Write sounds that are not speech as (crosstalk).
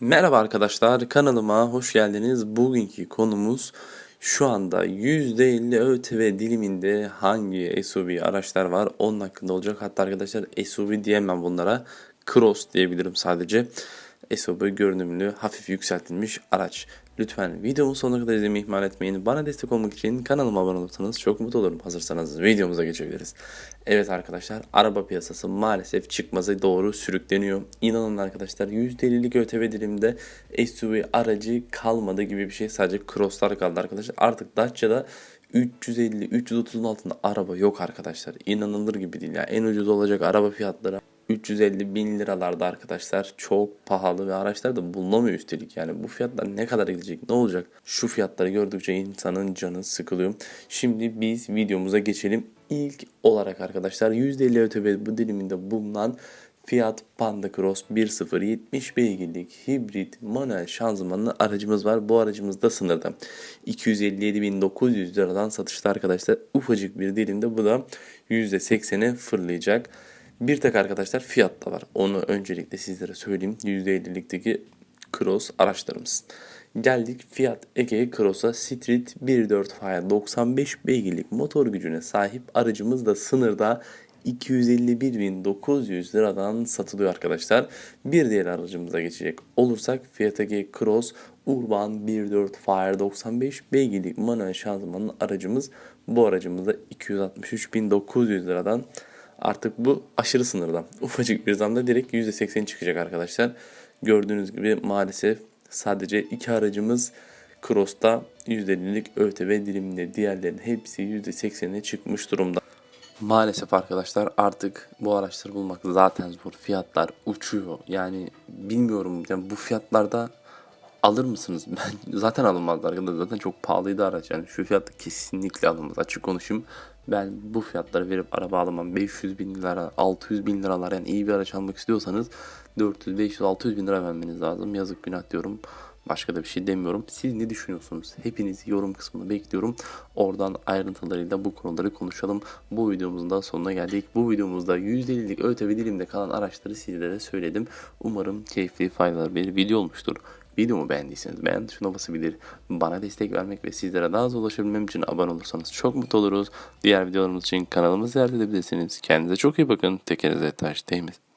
Merhaba arkadaşlar kanalıma hoş geldiniz. Bugünkü konumuz şu anda %50 ÖTV diliminde hangi SUV araçlar var onun hakkında olacak. Hatta arkadaşlar SUV diyemem bunlara. Cross diyebilirim sadece. SUV görünümlü hafif yükseltilmiş araç. Lütfen videomu sonuna kadar izlemeyi ihmal etmeyin. Bana destek olmak için kanalıma abone olursanız çok mutlu olurum. Hazırsanız videomuza geçebiliriz. Evet arkadaşlar araba piyasası maalesef çıkmaza doğru sürükleniyor. İnanın arkadaşlar %50'lik ÖTV dilimde SUV aracı kalmadı gibi bir şey. Sadece Cross'lar kaldı arkadaşlar. Artık Dacia'da 350-330'un altında araba yok arkadaşlar. İnanılır gibi değil ya. En ucuz olacak araba fiyatları 350 bin liralarda arkadaşlar çok pahalı ve araçlar da bulunamıyor üstelik yani bu fiyatlar ne kadar gidecek ne olacak şu fiyatları gördükçe insanın canı sıkılıyor. Şimdi biz videomuza geçelim. İlk olarak arkadaşlar %50 ÖTV bu diliminde bulunan Fiat Panda Cross 1.0 70 beygirlik hibrit manuel şanzımanlı aracımız var. Bu aracımız da sınırda. 257.900 liradan satışta arkadaşlar. Ufacık bir dilimde bu da %80'e fırlayacak. Bir tek arkadaşlar fiyat da var. Onu öncelikle sizlere söyleyeyim. %50'likteki Cross araçlarımız. Geldik Fiat Egea Cross'a Street 1.4 Fire 95 beygirlik motor gücüne sahip aracımız da sınırda 251.900 liradan satılıyor arkadaşlar. Bir diğer aracımıza geçecek olursak Fiat Cross Urban 1.4 Fire 95 beygirlik manuel şanzımanlı aracımız. Bu aracımızda 263.900 liradan Artık bu aşırı sınırdan. (laughs) Ufacık bir zamda direkt %80 çıkacak arkadaşlar. Gördüğünüz gibi maalesef sadece iki aracımız Cross'ta %50'lik ÖTV diliminde. Diğerlerinin hepsi %80'e çıkmış durumda. Maalesef arkadaşlar artık bu araçları bulmak zaten zor. Fiyatlar uçuyor. Yani bilmiyorum yani bu fiyatlarda alır mısınız? (laughs) Ben zaten alınmazlar. Zaten çok pahalıydı araç. Yani şu fiyatta kesinlikle alınmaz. Açık konuşayım. Ben bu fiyatları verip araba alamam. 500 bin lira, 600 bin liralar yani iyi bir araç almak istiyorsanız 400, 500, 600 bin lira vermeniz lazım. Yazık günah diyorum. Başka da bir şey demiyorum. Siz ne düşünüyorsunuz? Hepinizi yorum kısmında bekliyorum. Oradan ayrıntılarıyla bu konuları konuşalım. Bu videomuzun da sonuna geldik. Bu videomuzda %50'lik ÖTV dilimde kalan araçları sizlere söyledim. Umarım keyifli, faydalı bir video olmuştur. Videomu beğendiyseniz beğen tuşuna basabilir. Bana destek vermek ve sizlere daha hızlı ulaşabilmem için abone olursanız çok mutlu oluruz. Diğer videolarımız için kanalımızı ziyaret edebilirsiniz. Kendinize çok iyi bakın. Tekenize taş değmesin.